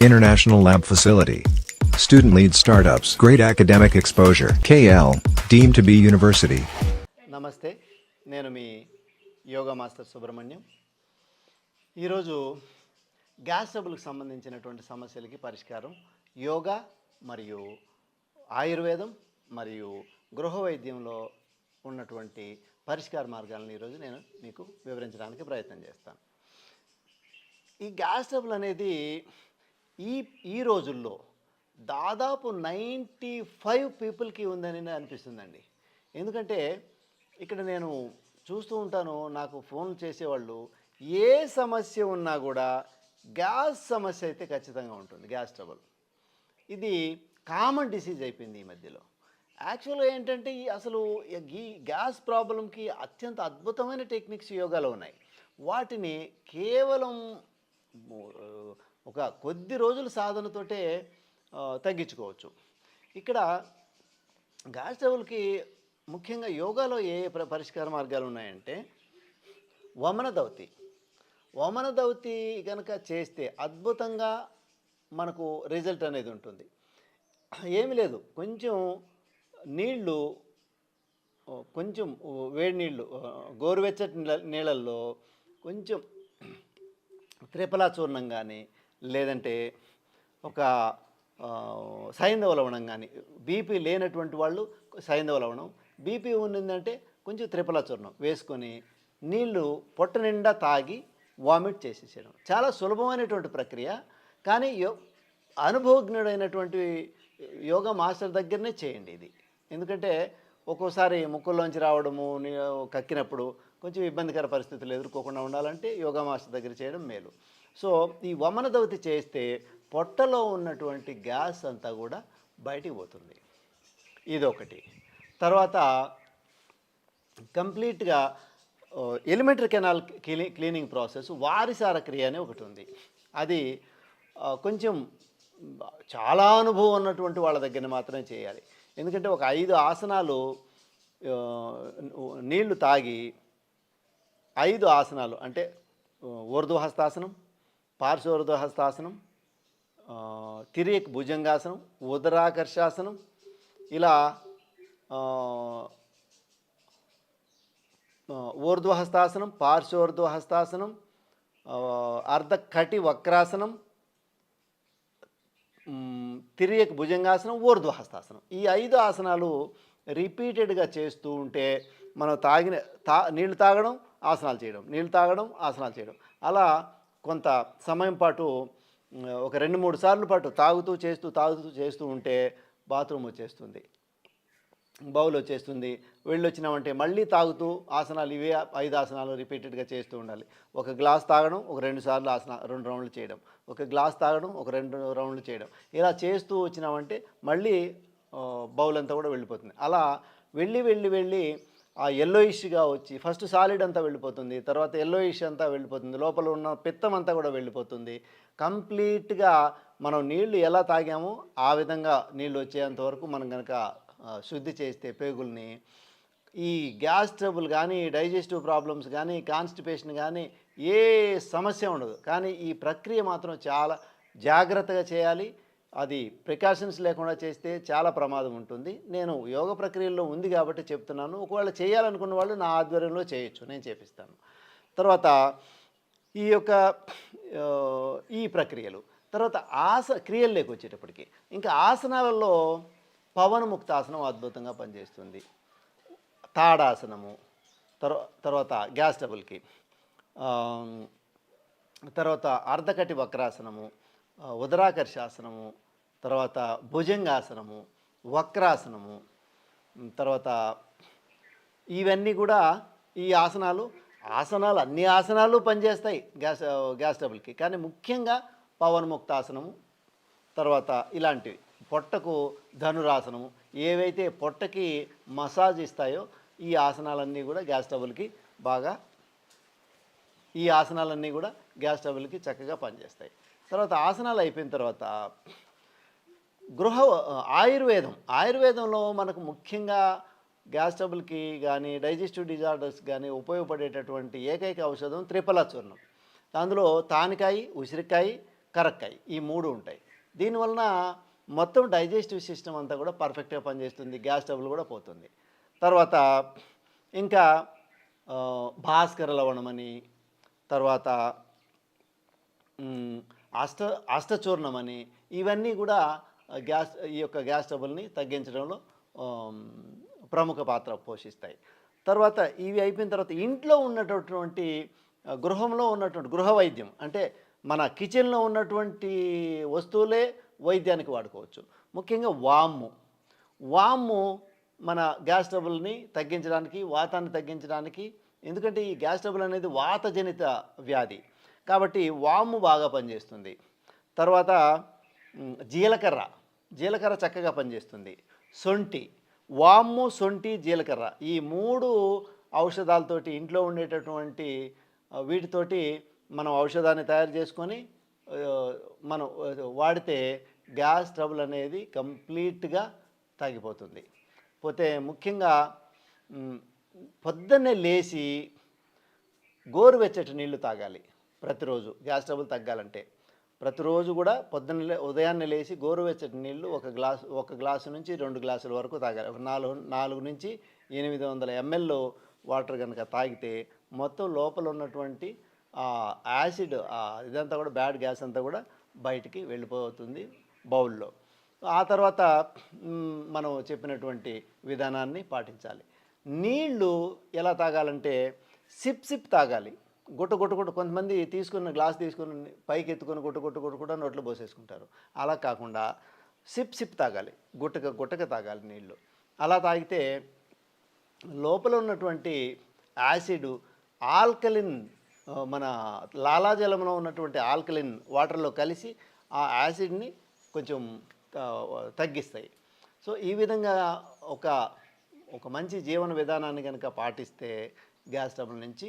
International Lab Facility. Student lead startups. Great academic exposure. KL. Deemed to be university. నమస్తే నేను మీ yoga master Subrahmanyam ఈరోజు gas ట్రబుల్కి సంబంధించినటువంటి సమస్యలకి పరిష్కారం యోగా మరియు ఆయుర్వేదం మరియు గృహ వైద్యంలో ఉన్నటువంటి పరిష్కార మార్గాలను ఈరోజు నేను మీకు వివరించడానికి ప్రయత్నం చేస్తాను ఈ గ్యాస్ ట్రబుల్ అనేది ఈ ఈ రోజుల్లో దాదాపు నైంటీ ఫైవ్ పీపుల్కి ఉందని అనిపిస్తుందండి. ఎందుకంటే ఇక్కడ నేను చూస్తూ ఉంటాను నాకు ఫోన్ చేసేవాళ్ళు ఏ సమస్య ఉన్నా కూడా గ్యాస్ సమస్య అయితే ఖచ్చితంగా ఉంటుంది గ్యాస్ ట్రబుల్. ఇది కామన్ డిసీజ్ అయిపోయింది ఈ మధ్యలో. యాక్చువల్గా ఏంటంటే ఈ అసలు ఈ గ్యాస్ ప్రాబ్లంకి అత్యంత అద్భుతమైన టెక్నిక్స్ యోగాలో ఉన్నాయి. వాటిని కేవలం ఒక కొద్ది రోజుల సాధనతోటే తగ్గించుకోవచ్చు. ఇక్కడ గ్యాస్ ట్రబుల్కి ముఖ్యంగా యోగాలో ఏ పరిష్కార మార్గాలు ఉన్నాయంటే వమన దౌతి. వమన దౌతి కనుక చేస్తే అద్భుతంగా మనకు రిజల్ట్ అనేది ఉంటుంది. ఏమి లేదు. కొంచెం నీళ్ళు కొంచెం వేడి నీళ్ళు గోరువెచ్చటి నీళ్ళల్లో కొంచెం త్రిపలా చూర్ణం కానీ లేదంటే ఒక సైంధవ లవణం కానీ బీపీ లేనటువంటి వాళ్ళు సైంధవ లవణం. బీపీ ఉన్నదంటే కొంచెం త్రిపలా చూర్ణం వేసుకొని నీళ్ళు పొట్ట నిండా తాగి వామిట్ చేసేసేయడం. చాలా సులభమైనటువంటి ప్రక్రియ. కానీ యో అనుభవజ్ఞుడైనటువంటి యోగా మాస్టర్ దగ్గరనే చేయండి ఇది. ఎందుకంటే ఒక్కోసారి ముక్కుల్లోంచి రావడము కక్కినప్పుడు కొంచెం ఇబ్బందికర పరిస్థితులు ఎదుర్కోకుండా ఉండాలంటే యోగా మాస్టర్ దగ్గర చేయడం మేలు. సో ఈ వమన దవతి చేస్తే పొట్టలో ఉన్నటువంటి గ్యాస్ అంతా కూడా బయటికి పోతుంది. ఇదొకటి. తర్వాత కంప్లీట్గా ఎలిమెంటరీ కెనాల్ క్లీ క్లీనింగ్ ప్రాసెస్ వారిసార క్రియ అని ఒకటి ఉంది. అది కొంచెం చాలా అనుభవం ఉన్నటువంటి వాళ్ళ దగ్గర మాత్రమే చేయాలి. ఎందుకంటే ఒక ఐదు ఆసనాలు నీళ్ళు తాగి ఐదు ఆసనాలు అంటే ఊర్ధ్వహస్తాసనం పార్శ్వోర్ధ్వహస్తాసనం ఆ, భుజంగాసనం ఉదరాకర్షాసనం ఇలా ఊర్ధ్వహస్తాసనం పార్శ్వోర్ధ్వహస్తాసనం అర్ధకటి వక్రాసనం తిరియక భుజంగాసనం ఊర్ధ్వహస్తాసనం. ఈ ఐదు ఆసనాలు రిపీటెడ్గా చేస్తూ ఉంటే మనం తాగిన తా నీళ్ళు తాగడం ఆసనాలు చేయడం. నీళ్ళు తాగడం ఆసనాలు చేయడం. అలా కొంత సమయం పాటు ఒక రెండు మూడు సార్లు పాటు తాగుతూ చేస్తూ తాగుతూ చేస్తూ ఉంటే బాత్రూమ్ వచ్చేస్తుంది. బౌల్ వచ్చేస్తుంది. వెళ్ళొచ్చినామంటే మళ్ళీ తాగుతూ ఆసనాలు ఇవే ఐదు ఆసనాలు రిపీటెడ్గా చేస్తూ ఉండాలి. ఒక గ్లాస్ తాగడం ఒక రెండు సార్లు ఆసన రెండు రౌండ్లు చేయడం. ఒక గ్లాస్ తాగడం ఒక రెండు రౌండ్లు చేయడం. ఇలా చేస్తూ వచ్చినామంటే మళ్ళీ బౌల్ అంతా కూడా వెళ్ళిపోతుంది. అలా వెళ్ళి వెళ్ళి వెళ్ళి ఆ ఎల్లోయిష్గా వచ్చి ఫస్ట్ సాలిడ్ అంతా వెళ్ళిపోతుంది తర్వాత ఎల్లోయిష్ అంతా వెళ్ళిపోతుంది లోపల ఉన్న పిత్తం అంతా కూడా వెళ్ళిపోతుంది. కంప్లీట్గా మనం నీళ్ళు ఎలా తాగామో ఆ విధంగా నీళ్ళు వచ్చేంత వరకు మనం కనుక శుద్ధి చేస్తే పేగుల్ని ఈ గ్యాస్ ట్రబుల్ కానీ డైజెస్టివ్ ప్రాబ్లమ్స్ కానీ కాన్స్టిపేషన్ కానీ ఏ సమస్య ఉండదు. కానీ ఈ ప్రక్రియ మాత్రం చాలా జాగ్రత్తగా చేయాలి. అది ప్రికాషన్స్ లేకుండా చేస్తే చాలా ప్రమాదం ఉంటుంది. నేను యోగ ప్రక్రియలో ఉంది కాబట్టి చెప్తున్నాను. ఒకవేళ చేయాలనుకున్న వాళ్ళు నా ఆధ్వర్యంలో చేయొచ్చు. నేను చేపిస్తాను. తర్వాత ఈ యొక్క ఈ ప్రక్రియలు. తర్వాత ఆస క్రియల్లోకి వచ్చేటప్పటికి. ఇంకా ఆసనాలలో పవనముక్తాసనం అద్భుతంగా పనిచేస్తుంది. తాడాసనము. తర్వాత గ్యాస్ డబుల్కి తర్వాత అర్ధకటి వక్రాసనము. ఉదరాకర్షాసనము తర్వాత భుజంగాసనము వక్రాసనము తర్వాత ఇవన్నీ కూడా ఈ ఆసనాలు ఆసనాలు అన్ని ఆసనాలు పనిచేస్తాయి గ్యాస్ గ్యాస్ టబుల్కి కానీ ముఖ్యంగా పవన్ముక్తాసనము తర్వాత ఇలాంటివి. పొట్టకు ధనురాసనము ఏవైతే పొట్టకి మసాజ్ ఇస్తాయో ఈ ఆసనాలన్నీ కూడా గ్యాస్ ట్రబుల్కి బాగా ఈ ఆసనాలన్నీ కూడా గ్యాస్ ట్రబుల్కి చక్కగా పనిచేస్తాయి. తర్వాత ఆసనాలు అయిపోయిన తర్వాత గృహ ఆయుర్వేదం. ఆయుర్వేదంలో మనకు ముఖ్యంగా గ్యాస్ ట్రబుల్కి కానీ డైజెస్టివ్ డిజార్డర్స్ కానీ ఉపయోగపడేటటువంటి ఏకైక ఔషధం త్రిఫలా చూర్ణం అందులో తానికాయ ఉసిరికాయ కరక్కాయి ఈ మూడు ఉంటాయి. దీనివలన మొత్తం డైజెస్టివ్ సిస్టమ్ అంతా కూడా పర్ఫెక్ట్గా పనిచేస్తుంది గ్యాస్ ట్రబుల్ కూడా పోతుంది. తర్వాత ఇంకా భాస్కర లవణం అని తర్వాత అష్ట అష్టచూర్ణం అని ఇవన్నీ కూడా గ్యాస్ ఈ యొక్క గ్యాస్ ట్రబుల్ని తగ్గించడంలో ప్రముఖ పాత్ర పోషిస్తాయి. తర్వాత ఇవి అయిపోయిన తర్వాత ఇంట్లో ఉన్నటువంటి గృహంలో ఉన్నటువంటి గృహ వైద్యం అంటే మన కిచెన్లో ఉన్నటువంటి వస్తువులే వైద్యానికి వాడుకోవచ్చు. ముఖ్యంగా వాము. వాము మన గ్యాస్ ట్రబుల్ని తగ్గించడానికి వాతాన్ని తగ్గించడానికి ఎందుకంటే ఈ గ్యాస్ ట్రబుల్ అనేది వాతజనిత వ్యాధి. కాబట్టి వాము బాగా పనిచేస్తుంది. తర్వాత జీలకర్ర. జీలకర్ర చక్కగా పనిచేస్తుంది. సొంటి. వాము సొంటి జీలకర్ర ఈ మూడు ఔషధాలతోటి ఇంట్లో ఉండేటటువంటి వీటితోటి మనం ఔషధాన్ని తయారు చేసుకొని మనం వాడితే గ్యాస్ ట్రబుల్ అనేది కంప్లీట్గా తగ్గిపోతుంది పోతే ముఖ్యంగా పొద్దున్నే లేచి గోరువెచ్చటి నీళ్ళు తాగాలి. ప్రతిరోజు గ్యాస్ ట్రబుల్ తగ్గాలంటే. ప్రతిరోజు కూడా పొద్దున్న లే- ఉదయాన్నే లేచి గోరువెచ్చటి నీళ్ళు ఒక గ్లాసు ఒక గ్లాసు నుంచి రెండు గ్లాసుల వరకు తాగాలి. ఒక నాలుగు నాలుగు నుంచి ఎనిమిది వందల ఎంఎల్ వాటర్ కనుక తాగితే మొత్తం లోపల ఉన్నటువంటి యాసిడ్ ఇదంతా కూడా బ్యాడ్ గ్యాస్ అంతా కూడా బయటికి వెళ్ళిపోతుంది బౌల్లో. ఆ తర్వాత మనం చెప్పినటువంటి విధానాన్ని పాటించాలి. నీళ్ళు ఎలా తాగాలంటే సిప్ సిప్ తాగాలి. గుట్ట గుట్ట గుట్ట కొంతమంది తీసుకున్న గ్లాస్ తీసుకుని పైకి ఎత్తుకొని గుట్ట గుట్ట గుట్ట కూడా నోట్లో పోసేసుకుంటారు. అలా కాకుండా సిప్ సిప్ తాగాలి. గుట్టక గుట్టక తాగాలి నీళ్ళు. అలా తాగితే లోపల ఉన్నటువంటి యాసిడ్ ఆల్కలిన్ మన లాలాజలంలో ఉన్నటువంటి ఆల్కలిన్ వాటర్లో కలిసి ఆ యాసిడ్ని కొంచెం తగ్గిస్తాయి. సో ఈ విధంగా ఒక ఒక మంచి జీవన విధానాన్ని కనుక పాటిస్తే గ్యాస్ ట్రబుల్ నుంచి